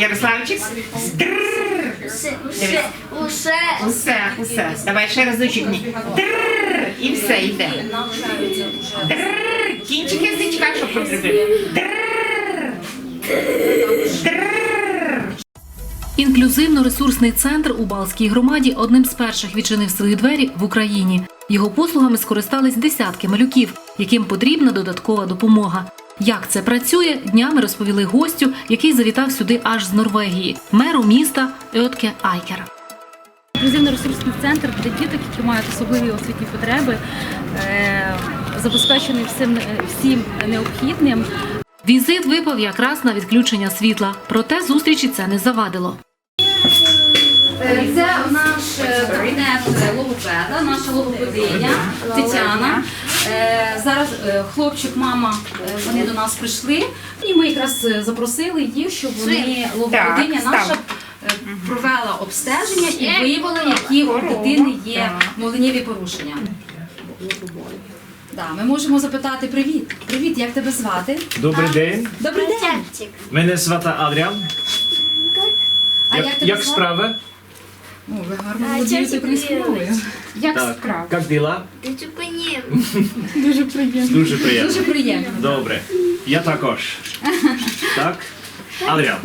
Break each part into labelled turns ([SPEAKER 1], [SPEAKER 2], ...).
[SPEAKER 1] Ярославчик.
[SPEAKER 2] Усе, усе, усе.
[SPEAKER 1] Усе. Давай ще разочок. Ні. І все йде. Трррр. Кінчик язичка, щоб потрібно.
[SPEAKER 3] Інклюзивно-ресурсний центр у Балській громаді одним з перших відчинив свої двері в Україні. Його послугами скористались десятки малюків, яким потрібна додаткова допомога. Як це працює, днями розповіли гостю, який завітав сюди аж з Норвегії, меру міста Ötke Айкер.
[SPEAKER 4] Інклюзивно-ресурсний центр для діток, які мають особливі освітні потреби, е, забезпечений всім, всім необхідним.
[SPEAKER 3] Візит випав якраз на відключення світла, проте зустрічі це не завадило.
[SPEAKER 4] Це наш е, кабінет логопеда, наша логопединя Тетяна. Е, Зараз е, хлопчик, мама, е, вони до нас прийшли, і ми якраз е, запросили їх, щоб вони логопединя наша е, провела обстеження і виявила, які у дитини є мовленнєві порушення. Да, ми можемо запитати привіт. Привіт, як тебе звати?
[SPEAKER 5] Добрий день.
[SPEAKER 4] Добрий день.
[SPEAKER 5] Мене звати Адріан.
[SPEAKER 4] А як тебе
[SPEAKER 5] як справи?
[SPEAKER 4] О, ви гарно
[SPEAKER 2] А,
[SPEAKER 4] володієте українською мовою. Як
[SPEAKER 5] Так.
[SPEAKER 4] справа?
[SPEAKER 5] Як діла?
[SPEAKER 2] Ти чупинів.
[SPEAKER 5] Дуже приємно.
[SPEAKER 4] Дуже приємно.
[SPEAKER 5] Добре. Я також. Так? Адріан.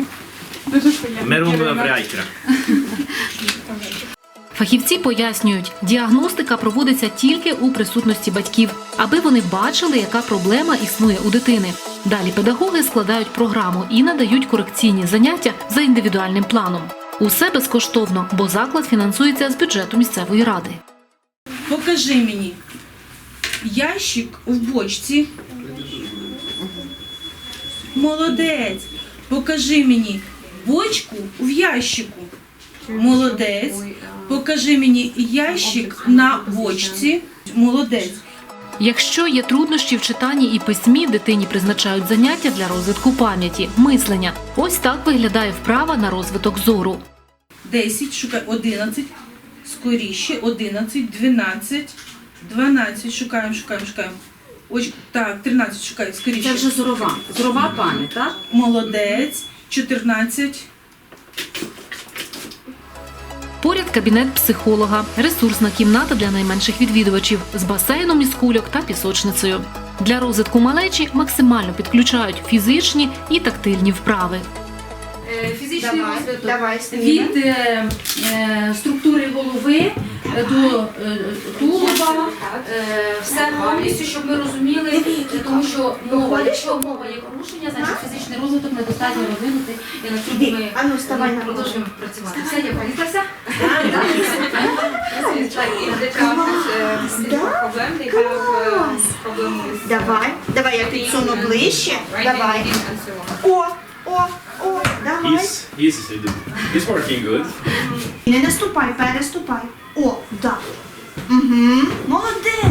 [SPEAKER 5] Мерун Врайкера.
[SPEAKER 3] Фахівці пояснюють, діагностика проводиться тільки у присутності батьків, аби вони бачили, яка проблема існує у дитини. Далі педагоги складають програму і надають корекційні заняття за індивідуальним планом. Усе безкоштовно, бо заклад фінансується з бюджету місцевої ради.
[SPEAKER 6] Покажи мені ящик в бочці. Молодець. Покажи мені бочку в ящику. Молодець. Покажи мені ящик на бочці. Молодець.
[SPEAKER 3] Якщо є труднощі в читанні і письмі, дитині призначають заняття для розвитку пам'яті, мислення. Ось так виглядає вправа на розвиток зору.
[SPEAKER 6] 10, шукай 11. Скоріше, 11, 12, 12. Шукаємо, шукаємо, шукаємо. Ось так, 13 шукай, скоріше.
[SPEAKER 4] Це вже зорова. Зорова пам'ять, так?
[SPEAKER 6] Молодець. 14.
[SPEAKER 3] Поряд кабінет психолога, ресурсна кімната для найменших відвідувачів з басейном із кульок та пісочницею. Для розвитку малечі максимально підключають фізичні і тактильні вправи.
[SPEAKER 4] Фізичний
[SPEAKER 1] Давай,
[SPEAKER 4] розвиток
[SPEAKER 1] давай,
[SPEAKER 4] від е, е, структури голови е, до е, тулуба, е, все повністю, щоб ми розуміли, е, тому що мова, якщо мова є порушення, значить фізичний розвиток недостатньо розвинутий, і на цьому ми
[SPEAKER 1] А ну, вставай на
[SPEAKER 4] продовжуємо працювати. Все, я полізлася?
[SPEAKER 7] Давай, давай я підсуну ближче. Давай. О, о, о, давай.
[SPEAKER 5] He's, he's, he's working good.
[SPEAKER 7] Не наступай, переступай. О, да. Угу. Молодець. Молодець.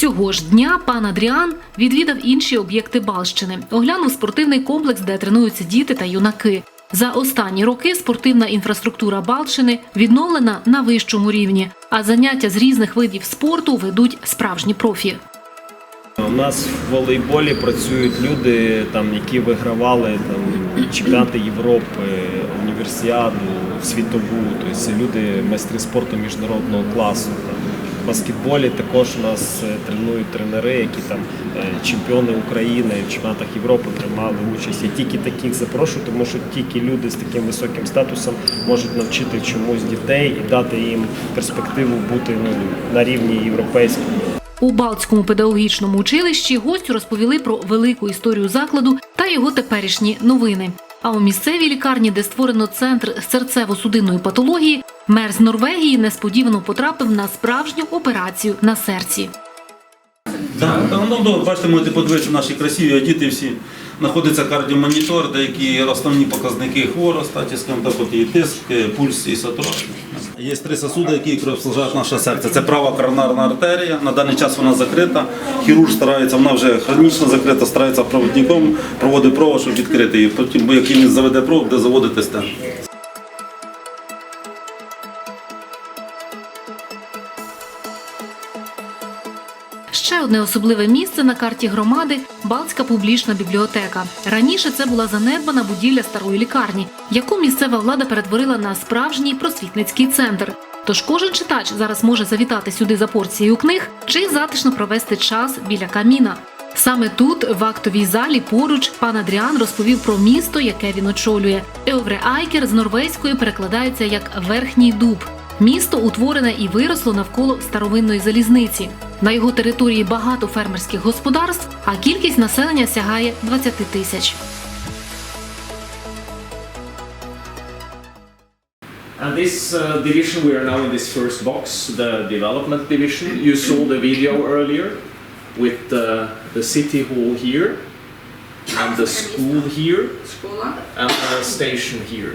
[SPEAKER 3] Цього ж дня пан Адріан відвідав інші об'єкти Балщини, оглянув спортивний комплекс, де тренуються діти та юнаки. За останні роки спортивна інфраструктура Балщини відновлена на вищому рівні, а заняття з різних видів спорту ведуть справжні профі.
[SPEAKER 5] У нас в волейболі працюють люди, там, які вигравали там, чемпіонати Європи, універсіаду, світову. Тобто люди майстри спорту міжнародного класу. Баскетболі також у нас е, тренують тренери, які там е, чемпіони України в чемпіонатах Європи приймали участь. Я тільки таких запрошую, тому що тільки люди з таким високим статусом можуть навчити чомусь дітей і дати їм перспективу бути ну, на рівні європейському.
[SPEAKER 3] У Балтському педагогічному училищі гостю розповіли про велику історію закладу та його теперішні новини. А у місцевій лікарні, де створено центр серцево-судинної патології, мер з Норвегії несподівано потрапив на справжню операцію на серці.
[SPEAKER 8] Ну, бачите, можете подивитися наші красиві діти всі. знаходиться кардіомонітор, деякі основні показники скажімо так, от і тиск, пульс і сатурація. Є три сосуди, які кровоснажають наше серце. Це права коронарна артерія. На даний час вона закрита. Хірург старається, вона вже хронічно закрита, старається проводником, проводить провод, щоб відкрити її. Потім, як він заведе провод, де заводити стенд.
[SPEAKER 3] Одне особливе місце на карті громади Балтська публічна бібліотека. Раніше це була занедбана будівля старої лікарні, яку місцева влада перетворила на справжній просвітницький центр. Тож кожен читач зараз може завітати сюди за порцією книг чи затишно провести час біля каміна. Саме тут, в актовій залі, поруч пан Адріан розповів про місто, яке він очолює. Еовре Айкер з норвезької перекладається як Верхній Дуб. Місто утворене і виросло навколо старовинної залізниці. На його території багато фермерських господарств, а кількість населення сягає 20 тисяч.
[SPEAKER 9] And this uh, division, we are now in this first box, the development division. You saw the video earlier with the, the city hall here, and the school here, and the station here.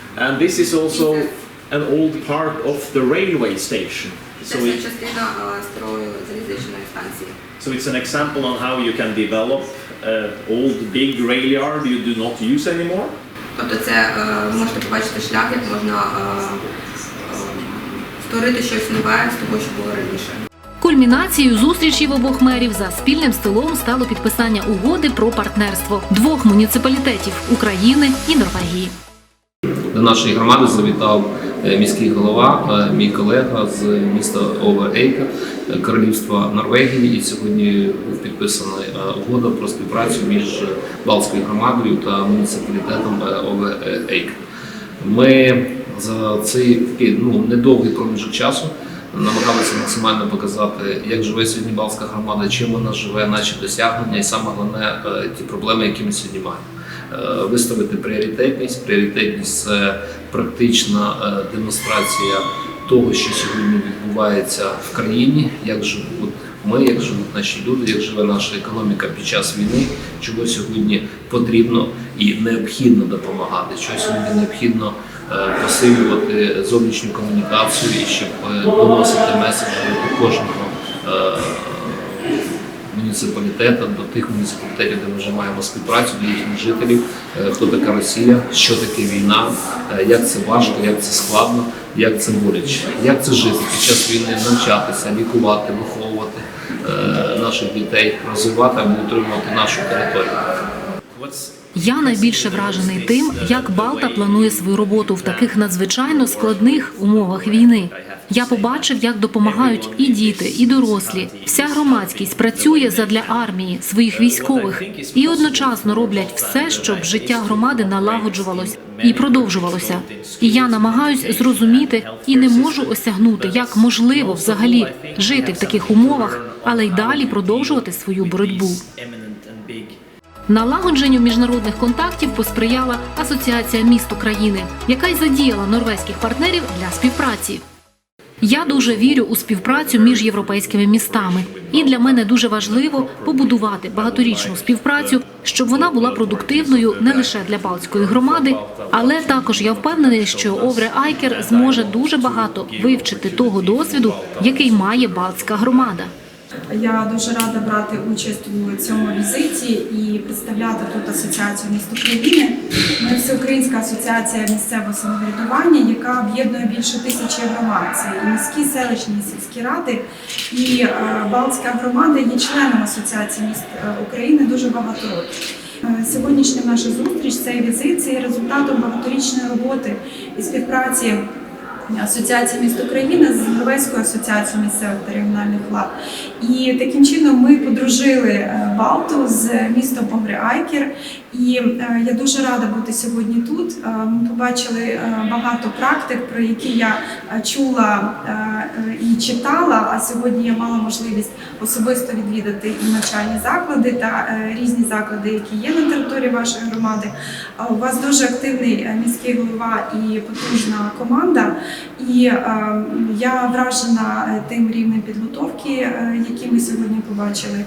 [SPEAKER 9] And this is also an old part of the railway station.
[SPEAKER 10] Це
[SPEAKER 9] So,
[SPEAKER 10] все
[SPEAKER 9] it,
[SPEAKER 10] частина е, старої залізничної станції.
[SPEAKER 9] so it's an example on how you can develop an old big rail yard you do not use anymore.
[SPEAKER 10] Тобто це е, ви можете побачити шлях, як можна е, е, створити щось нове з того, що було раніше.
[SPEAKER 3] Кульмінацією зустрічі в обох мерів за спільним столом стало підписання угоди про партнерство двох муніципалітетів України і Норвегії.
[SPEAKER 11] До нашої громади завітав е, міський голова, е, мій колега з міста Ове Ейка, е, Королівства Норвегії. І сьогодні підписана угода про співпрацю між Балтською громадою та муніципалітетом е, Ове Ейк. Ми за цей ну, недовгий проміжок часу намагалися максимально показати, як живе сьогодні Балтська громада, чим вона живе, наші досягнення, і саме головне ті проблеми, які ми сьогодні маємо. Е, Виставити пріоритетність. Пріоритетність це практична е, демонстрація того, що сьогодні відбувається в країні, як живуть ми, як живуть наші люди, як живе наша економіка під час війни, чого сьогодні потрібно і необхідно допомагати, чого сьогодні необхідно е, посилювати зовнішню комунікацію і щоб доносити меседжі до кожного. Муніципалітету, до тих муніципалітетів, де ми вже маємо співпрацю, до їхніх жителів, е, хто така Росія, що таке війна, е, як це важко, як це складно, як це боляче, як це жити під час війни, навчатися, лікувати, виховувати е, наших дітей, розвивати або утримувати нашу територію.
[SPEAKER 3] Я найбільше вражений тим, як Балта планує свою роботу в таких надзвичайно складних умовах війни. Я побачив, як допомагають і діти, і дорослі. Вся громадськість працює задля армії, своїх військових і одночасно роблять все, щоб життя громади налагоджувалось і продовжувалося. І я намагаюсь зрозуміти і не можу осягнути, як можливо взагалі жити в таких умовах, але й далі продовжувати свою боротьбу. Налагодженню міжнародних контактів посприяла Асоціація міст України, яка й задіяла норвезьких партнерів для співпраці. Я дуже вірю у співпрацю між європейськими містами, і для мене дуже важливо побудувати багаторічну співпрацю, щоб вона була продуктивною не лише для Балтської громади, але також я впевнений, що Овре Айкер зможе дуже багато вивчити того досвіду, який має Балтська громада.
[SPEAKER 12] Я дуже рада брати участь у цьому візиті і представляти тут асоціацію міст України. Ми всеукраїнська асоціація місцевого самоврядування, яка об'єднує більше тисячі громад. Це і міські, селищні, і сільські ради. І е, Балтська громада є членом асоціації міст е, України дуже багато років. Е, Сьогоднішня наша зустріч, цей візит, це є результатом багаторічної роботи і співпраці Асоціації міст України з Гровецькою асоціацією місцевих та регіональних влад. І таким чином ми подружили е, Балту з містом Погри Айкер. І е, я дуже рада бути сьогодні тут. Е, Ми побачили е, багато практик, про які я чула і читала. А сьогодні я мала можливість особисто відвідати і навчальні заклади та різні заклади, які є на території вашої громади. У вас дуже активний міський голова і потужна команда. І я вражена тим рівнем підготовки, е, який ми сьогодні побачили.